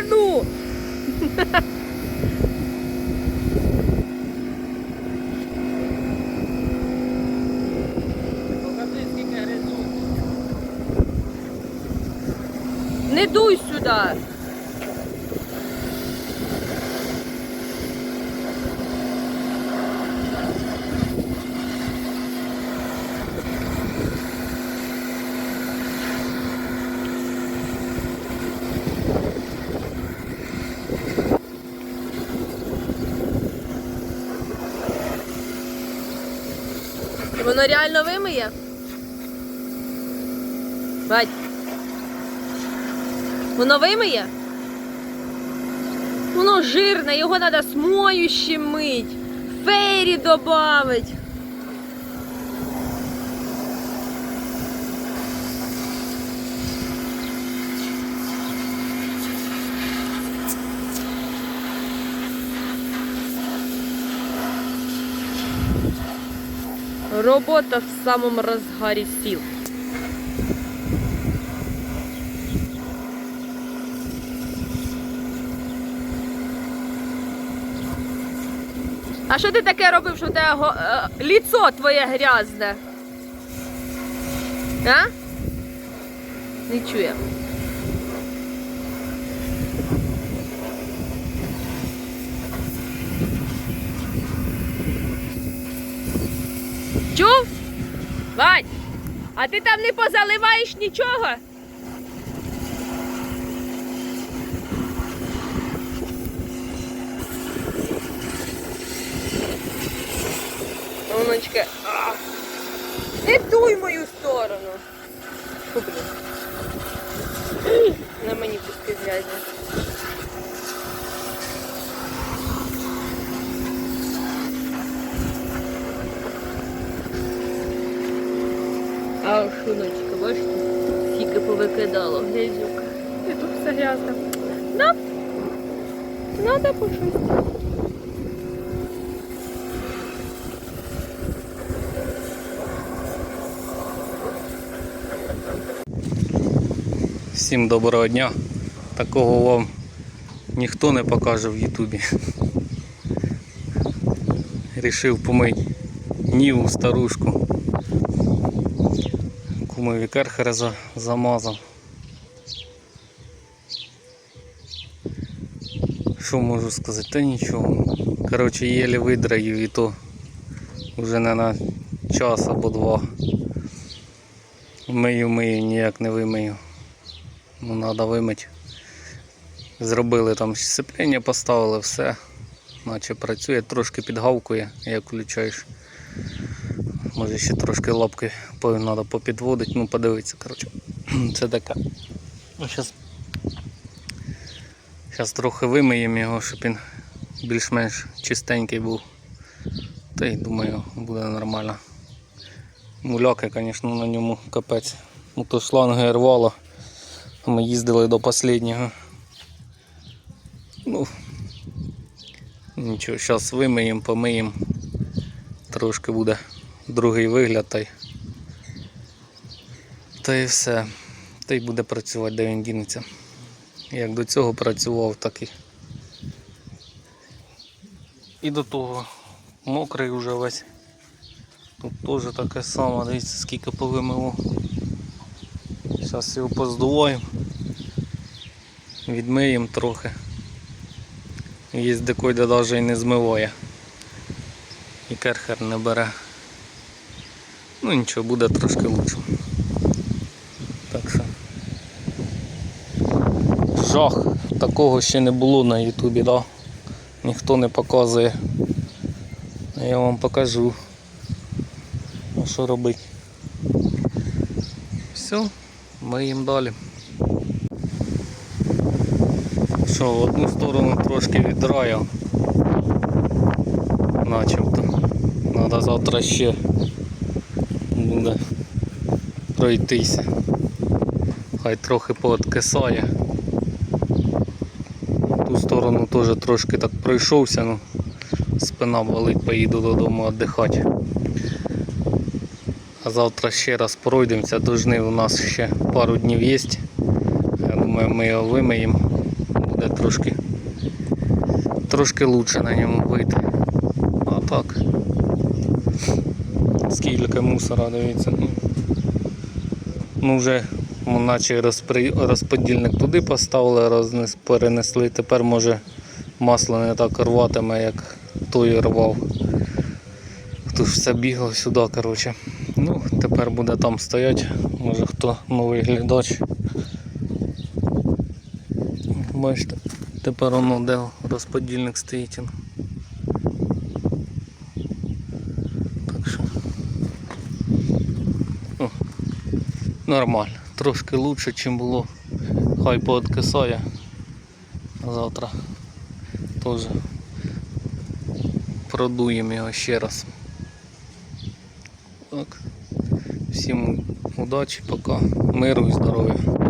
гризуть. Не дуй сюди. Воно реально вимиє? Бать. Воно вимиє? Воно жирне, його треба смоющим мить. Фейрі добавить. Робота в самому розгарі сіл. А що ти таке робив, що в тебе го- е, ліцо твоє грязне? А? Не чує. Вань, а ти там не позаливаєш нічого? Оночка. Не дуй мою сторону. Фу, блін. На мені куски грязні. А бачите, скільки повикидало грязюка. І тут все грязно. Да. Надо почистити. Всім доброго дня. Такого вам ніхто не покаже в Ютубі. Рішив помити ніву старушку. Кумові керхера за- замазав. Що можу сказати? Та нічого. Коротше, єлі видраїв і то вже не на час або два. Мию, мию, ніяк не вимию. Ну, треба вимити. Зробили там сцеплення, поставили все. Наче працює, трошки підгавкує, як включаєш. Може ще трошки лапки треба попідводити, ну подивитися, коротше. Це таке. Ну, зараз, зараз трохи вимиємо його, щоб він більш-менш чистенький був. Та й думаю, буде нормально. Муляки, звісно, на ньому капець. Ну то шланги рвало. Ми їздили до останнього. Ну, нічого, зараз вимиємо, помиємо. Трошки буде другий вигляд та й. Та й все. Та й буде працювати, де він дінеться. Як до цього працював, так і. І до того мокрий вже весь. Тут теж таке саме, дивіться, скільки повимило. Зараз його поздуваємо, відмиємо трохи. Є декой, де навіть не змиває. І керхер не бере. Ну нічого, буде трошки лучше. Так що. Жах, такого ще не було на ютубі, да? Ніхто не показує. Я вам покажу. А що робити? Все, миємо далі. Що, в одну сторону трошки відраяв. Начебто. Треба завтра ще буде пройтися. Хай трохи пооткисає. Ту сторону теж трошки так пройшовся, ну спина болить, поїду додому віддихати. А завтра ще раз пройдемося, должны у нас ще пару днів є. Я думаю, ми його вимиємо. буде трошки, трошки лучше на ньому вийти. А так. Скільки мусора, дивіться. Ну, ну вже ну, наче розпри... розподільник туди поставили, рознес... перенесли. Тепер може масло не так рватиме, як той рвав. Ж все бігло сюди, коротше. Ну, тепер буде там стояти. Може хто новий глядач. Бачите, тепер воно де розподільник стоїть. он. Так що. О, нормально. Трошки лучше, ніж було. Хай пооткисає. Завтра теж продуємо його ще раз. Так. Всім удачі, пока. Миру і здоров'я.